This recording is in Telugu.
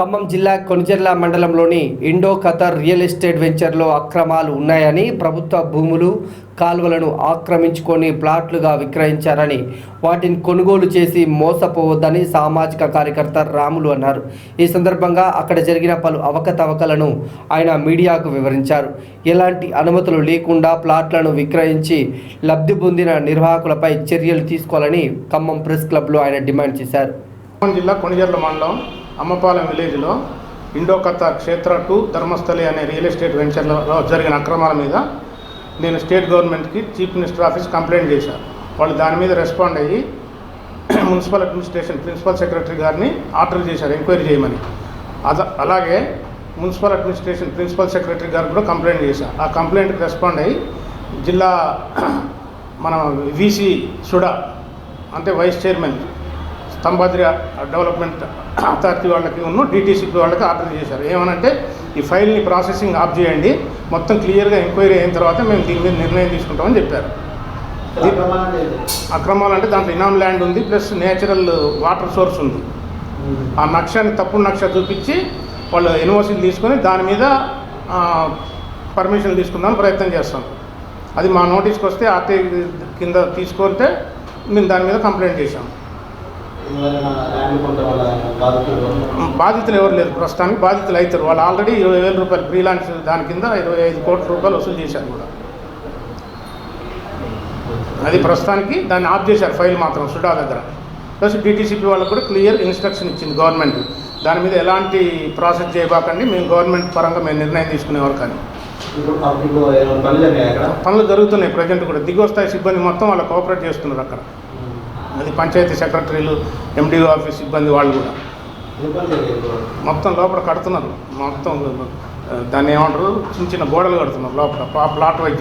ఖమ్మం జిల్లా కొనిజర్ల మండలంలోని ఇండో ఖతర్ రియల్ ఎస్టేట్ వెంచర్లో అక్రమాలు ఉన్నాయని ప్రభుత్వ భూములు కాలువలను ఆక్రమించుకొని ప్లాట్లుగా విక్రయించారని వాటిని కొనుగోలు చేసి మోసపోవద్దని సామాజిక కార్యకర్త రాములు అన్నారు. ఈ సందర్భంగా అక్కడ జరిగిన పలు అవకతవకలను ఆయన మీడియాకు వివరించారు. ఎలాంటి అనుమతులు లేకుండా ప్లాట్లను విక్రయించి లబ్ధి పొందిన నిర్వాహకులపై చర్యలు తీసుకోవాలని ఖమ్మం ప్రెస్ క్లబ్లో ఆయన డిమాండ్ చేశారు. జిల్లా కొణిజర్ల మండలం అమ్మపాలెం విలేజ్లో ఇండో క్షేత్ర టూ ధర్మస్థలి అనే రియల్ ఎస్టేట్ వెంచర్లలో జరిగిన అక్రమాల మీద నేను స్టేట్ గవర్నమెంట్కి చీఫ్ మినిస్టర్ ఆఫీస్ కంప్లైంట్ చేశాను వాళ్ళు దాని మీద రెస్పాండ్ అయ్యి మున్సిపల్ అడ్మినిస్ట్రేషన్ ప్రిన్సిపల్ సెక్రటరీ గారిని ఆర్డర్ చేశారు ఎంక్వైరీ చేయమని. అద అలాగే మున్సిపల్ అడ్మినిస్ట్రేషన్ ప్రిన్సిపల్ సెక్రటరీ గారు కూడా కంప్లైంట్ చేశారు ఆ కంప్లైంట్కి రెస్పాండ్ అయ్యి జిల్లా మన వీసీ సుడా అంటే vice chairman Stambhadri development authority వాళ్ళకి ఉన్న డిటీసీపీ వాళ్ళకి ఆర్డర్ చేశారు. ఏమనంటే ఈ ఫైల్ని ప్రాసెసింగ్ ఆఫ్ చేయండి మొత్తం క్లియర్గా ఎంక్వైరీ అయిన తర్వాత మేము దీని మీద నిర్ణయం తీసుకుంటామని చెప్పారు. అక్రమాలు అంటే దాంట్లో ఇనామ్ ల్యాండ్ ఉంది ప్లస్ నేచురల్ వాటర్ సోర్స్ ఉంది. ఆ నక్షాన్ని తప్పుడు నక్ష చూపించి వాళ్ళు ఎన్ఓసీలు తీసుకొని దాని మీద పర్మిషన్ తీసుకుందాం ప్రయత్నం చేస్తాం. అది మా నోటీస్కి వస్తే ఆర్టీ కింద తీసుకుంటే మేము దాని మీద కంప్లైంట్ చేశాం ఎవరైనా ల్యాండ్ కొంటే వాళ్ళ బాధితులు ఎవరు లేరు ప్రస్తుతానికి. బాధితులు అవుతారు. వాళ్ళు ఆల్రెడీ ఇరవై వేల రూపాయలు ఫ్రీలాన్స్ దాని కింద ఇరవై ఐదు కోట్ల రూపాయలు వసూలు చేశారు కూడా. అది ప్రస్తుతానికి దాన్ని ఆఫ్ చేశారు ఫైల్ మాత్రం సుడా దగ్గర. ప్లస్ డిటీసీపీ వాళ్ళకు కూడా క్లియర్ ఇన్స్ట్రక్షన్ ఇచ్చింది గవర్నమెంట్. దాని మీద ఎలాంటి ప్రాసెస్ చేయబాకండి. మేము గవర్నమెంట్ పరంగా మేము నిర్ణయం తీసుకునేవారు కానీ పనులు పనులు జరుగుతున్నాయి ప్రజెంట్ కూడా. దిగువ స్థాయి సిబ్బంది మొత్తం వాళ్ళు కోఆపరేట్ చేస్తున్నారు అక్కడ. అది పంచాయతీ సెక్రటరీలు ఎండిఓ ఆఫీస్ సిబ్బంది వాళ్ళు కూడా? మొత్తం లోపల కడుతున్నారు. మొత్తం దాన్ని ఏమంటారు? చిన్న చిన్న గోడలు కడుతున్నారు లోపల. ప్లా- ప్లాట్ వైజ్